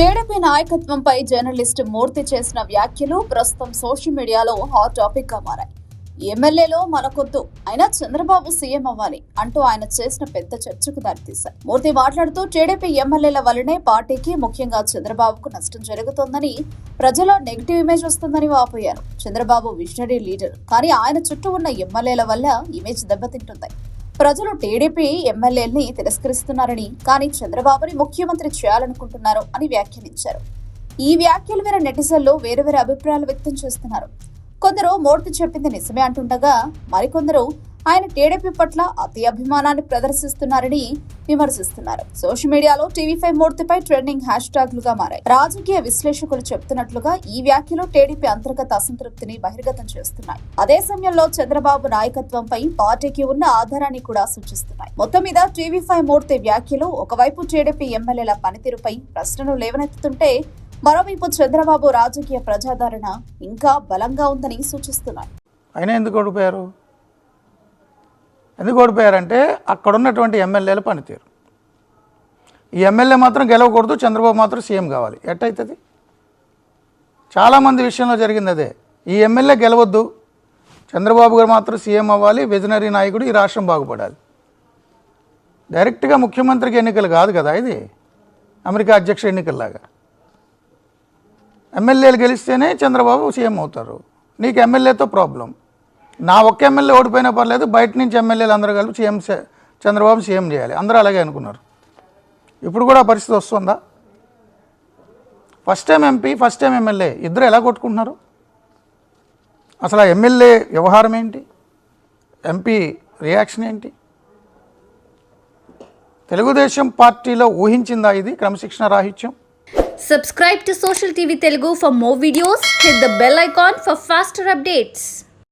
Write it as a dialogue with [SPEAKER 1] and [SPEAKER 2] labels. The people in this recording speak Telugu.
[SPEAKER 1] జేడీపీ నాయకత్వంపై జర్నలిస్ట్ మూర్తి చేసిన వ్యాఖ్యలు ప్రస్తుతం సోషల్ మీడియాలో హాట్ టాపిక్గా మారాయి. ఎమ్మెల్యేలో మనకొద్దు అయినా చంద్రబాబు సీఎం అవ్వాలి అంటూ ఆయన చేసిన పెద్ద చర్చకు దారితీశారు. మూర్తి మాట్లాడుతూ టీడీపీ ఎమ్మెల్యేల వల్లనే పార్టీకి ముఖ్యంగా చంద్రబాబుకు నష్టం జరుగుతోందని ప్రజల్లో నెగిటివ్ ఇమేజ్ వస్తుందని వాపోయారు. Chandrababu visionary leader. కానీ ఆయన చుట్టూ ఉన్న ఎమ్మెల్యేల వల్ల ఇమేజ్ దెబ్బతింటుంది. ప్రజలు టీడీపీ ఎమ్మెల్యేల్ని తిరస్కరిస్తున్నారని కానీ చంద్రబాబుని ముఖ్యమంత్రి చేయాలనుకుంటున్నారు అని వ్యాఖ్యానించారు. ఈ వ్యాఖ్యలు వేరే నెటిజన్లు వేరు వేరే అభిప్రాయాలు వ్యక్తం చేస్తున్నారు. కొందరు మూర్తి చెప్పింది నిజమే అంటుండగా మరికొందరు ఆయన టీడీపీ పట్ల అతి అభిమానాన్ని ప్రదర్శిస్తున్నారని విమర్శిస్తున్నారు. సోషల్ మీడియాలో టీవీ ఫైవ్ మూర్తిపై ట్రెండింగ్ హ్యాష్ ట్యాగ్లుగా మారాయి. రాజకీయ విశ్లేషకులు చెప్తున్నట్లుగా ఈ వ్యాఖ్యలు టీడీపీ అంతర్గత అసంతృప్తిని బహిర్గతం చేస్తున్నాయి. అదే సమయంలో చంద్రబాబు నాయకత్వంపై పార్టీకి ఉన్న ఆధారాన్ని కూడా సూచిస్తున్నాయి. మొత్తం మీద టీవీ ఫైవ్ మూర్తి వ్యాఖ్యలు ఒకవైపు టీడీపీ ఎమ్మెల్యేల పనితీరుపై ప్రశ్నలు లేవనెత్తుతుంటే మరోవైపు చంద్రబాబు రాజకీయ ప్రజాదరణ ఇంకా బలంగా ఉందని సూచిస్తున్నాయి.
[SPEAKER 2] ఆయన ఎందుకు ఓడిపోయారు? ఎందుకు ఓడిపోయారంటే అక్కడ ఉన్నటువంటి ఎమ్మెల్యేల పనితీరు. ఈ ఎమ్మెల్యే మాత్రం గెలవకూడదు చంద్రబాబు మాత్రం సీఎం కావాలి. ఎట్టయితుంది? చాలామంది విషయంలో జరిగింది అదే. ఈ ఎమ్మెల్యే గెలవద్దు చంద్రబాబు గారు మాత్రం సీఎం అవ్వాలి విజనరీ నాయకుడు ఈ రాష్ట్రం బాగుపడాలి. డైరెక్ట్గా ముఖ్యమంత్రికి ఎన్నికలు కాదు కదా ఇది? అమెరికా అధ్యక్ష ఎన్నికల్లాగా. ఎమ్మెల్యేలు గెలిస్తేనే చంద్రబాబు సీఎం అవుతారు. నీకు ఎమ్మెల్యేతో ప్రాబ్లం. నా ఒక్క ఎమ్మెల్యే ఓడిపోయినా పర్లేదు బయట నుంచి ఎమ్మెల్యేలు అందరూ కలిపి సీఎం చంద్రబాబు సీఎం చేయాలి. అందరూ అలాగే అనుకున్నారు. ఇప్పుడు కూడా పరిస్థితి వస్తుందా? First time MP first time MLA ఇద్దరు ఎలా కొట్టుకుంటున్నారు? అసలు ఆ ఎమ్మెల్యే వ్యవహారం ఏంటి? ఎంపీ రియాక్షన్ ఏంటి? తెలుగుదేశం పార్టీలో ఊహించిందా ఇది క్రమశిక్షణ రాహిత్యం?
[SPEAKER 3] Subscribe to Social TV Telugu for more videos. Hit the bell icon for faster updates.